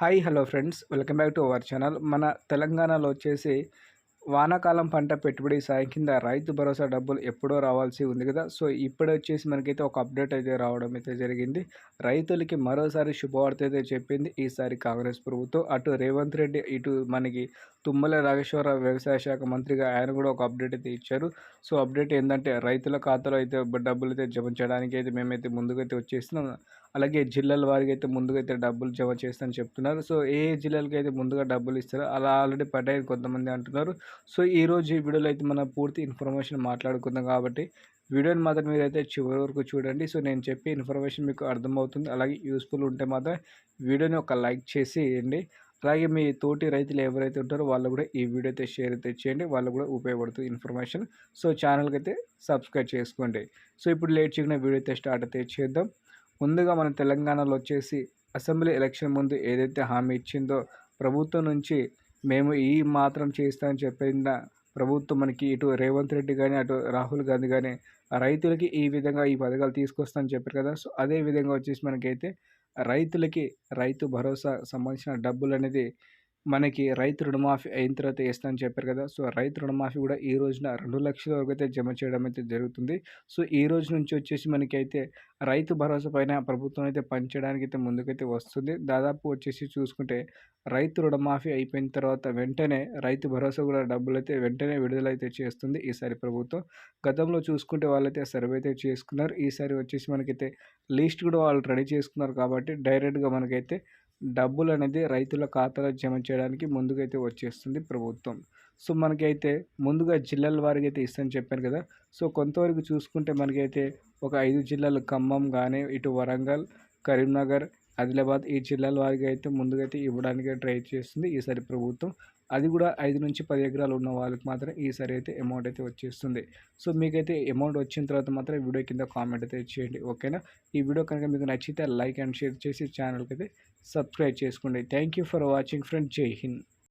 Hi hello friends. Welcome back to our channel. మన తెలంగాణలో వచ్చేసి వానాకాలం పంట పెట్టుబడి సాయం కింద రైతు భరోసా డబ్బులు ఎప్పుడో రావాల్సి ఉంది కదా. సో ఇప్పుడు వచ్చేసి మనకైతే ఒక అప్డేట్ అయితే రావడం అయితే జరిగింది. రైతులకి మరోసారి శుభవార్త అయితే చెప్పింది ఈసారి కాంగ్రెస్ ప్రభుత్వం. అటు రేవంత్ రెడ్డి ఇటు మనకి తుమ్మల నాగేశ్వర వ్యవసాయ శాఖ మంత్రిగా ఆయన కూడా ఒక అప్డేట్ అయితే ఇచ్చారు. సో అప్డేట్ ఏంటంటే రైతుల ఖాతాలో అయితే డబ్బులు అయితే జమ చేయడానికి అయితే మేమైతే ముందుకైతే వచ్చేస్తున్నాం. అలాగే జిల్లాల వారికి అయితే ముందుగా డబ్బులు జమ చేస్తామని చెప్తున్నారు. సో ఏ జిల్లాలకి అయితే ముందుగా డబ్బులు ఇస్తారో అలా ఆల్రెడీ పడ్డాయి కొంతమంది అంటున్నారు. సో ఈరోజు ఈ వీడియోలో అయితే మనం పూర్తి ఇన్ఫర్మేషన్ మాట్లాడుకుందాం కాబట్టి వీడియోని మాత్రం మీరైతే చివరి వరకు చూడండి. సో నేను చెప్పే ఇన్ఫర్మేషన్ మీకు అర్థమవుతుంది. అలాగే యూస్ఫుల్ ఉంటే మాత్రం వీడియోని ఒక లైక్ చేసి అలాగే మీ తోటి రైతులు ఎవరైతే ఉంటారో వాళ్ళు కూడా ఈ వీడియో అయితే షేర్ అయితే చేయండి. వాళ్ళు కూడా ఉపయోగపడుతుంది ఇన్ఫర్మేషన్. సో ఛానల్కి అయితే సబ్స్క్రైబ్ చేసుకోండి. సో ఇప్పుడు లేట్ చేయకుండా వీడియో అయితే స్టార్ట్ అయితే చేద్దాం. ముందుగా మన తెలంగాణలో వచ్చేసి అసెంబ్లీ ఎలక్షన్ ముందు ఏదైతే హామీ ఇచ్చిందో ప్రభుత్వం నుంచి మేము ఈ మాత్రం చేస్తామని చెప్పిన ప్రభుత్వం మనకి ఇటు రేవంత్ రెడ్డి కానీ అటు రాహుల్ గాంధీ కానీ రైతులకి ఈ విధంగా ఈ పథకాలు తీసుకొస్తామని చెప్పారు కదా. సో అదే విధంగా వచ్చేసి మనకైతే రైతులకి రైతు భరోసా సంబంధించిన డబ్బులు అనేది మనకి రైతు రుణమాఫీ అయిన తర్వాత వేస్తానని చెప్పారు కదా. సో రైతు రుణమాఫీ కూడా ఈ రోజున రెండు లక్షల వరకు అయితే జమ చేయడం అయితే జరుగుతుంది. సో ఈ రోజు నుంచి వచ్చేసి మనకైతే రైతు భరోసా పైన ప్రభుత్వం అయితే పనిచేయడానికి అయితే ముందుకైతే వస్తుంది. దాదాపు వచ్చేసి చూసుకుంటే రైతు రుణమాఫీ అయిపోయిన తర్వాత వెంటనే రైతు భరోసా కూడా డబ్బులు అయితే వెంటనే విడుదలైతే చేస్తుంది ఈసారి ప్రభుత్వం. గతంలో చూసుకుంటే వాళ్ళైతే సర్వే అయితే చేసుకున్నారు. ఈసారి వచ్చేసి మనకైతే లిస్ట్ కూడా వాళ్ళు రెడీ చేసుకున్నారు కాబట్టి డైరెక్ట్గా మనకైతే డబ్బులు అనేది రైతుల ఖాతాలో జమ చేయడానికి ముందుకైతే వచ్చేస్తుంది ప్రభుత్వం. సో మనకైతే ముందుగా జిల్లాల వారికి అయితే ఇస్తాను చెప్పాను కదా. సో కొంతవరకు చూసుకుంటే మనకైతే ఒక ఐదు జిల్లాలు ఖమ్మం కానీ ఇటు వరంగల్ కరీంనగర్ ఆదిలాబాద్ ఈ జిల్లాల వారికి అయితే ముందుకైతే ఇవ్వడానికి ట్రై చేస్తుంది ఈసారి ప్రభుత్వం. అది కూడా ఐదు నుంచి పది ఎకరాలు ఉన్న వాళ్ళకి మాత్రం ఈసారి అయితే అమౌంట్ అయితే వచ్చేస్తుంది. సో మీకైతే అమౌంట్ వచ్చిన తర్వాత మాత్రం వీడియో కింద కామెంట్ అయితే చేయండి ఓకేనా ఈ వీడియో కనుక మీకు నచ్చితే లైక్ అండ్ షేర్ చేసి ఛానల్కి అయితే సబ్స్క్రైబ్ చేసుకోండి. Thank you for watching friend జై హింద్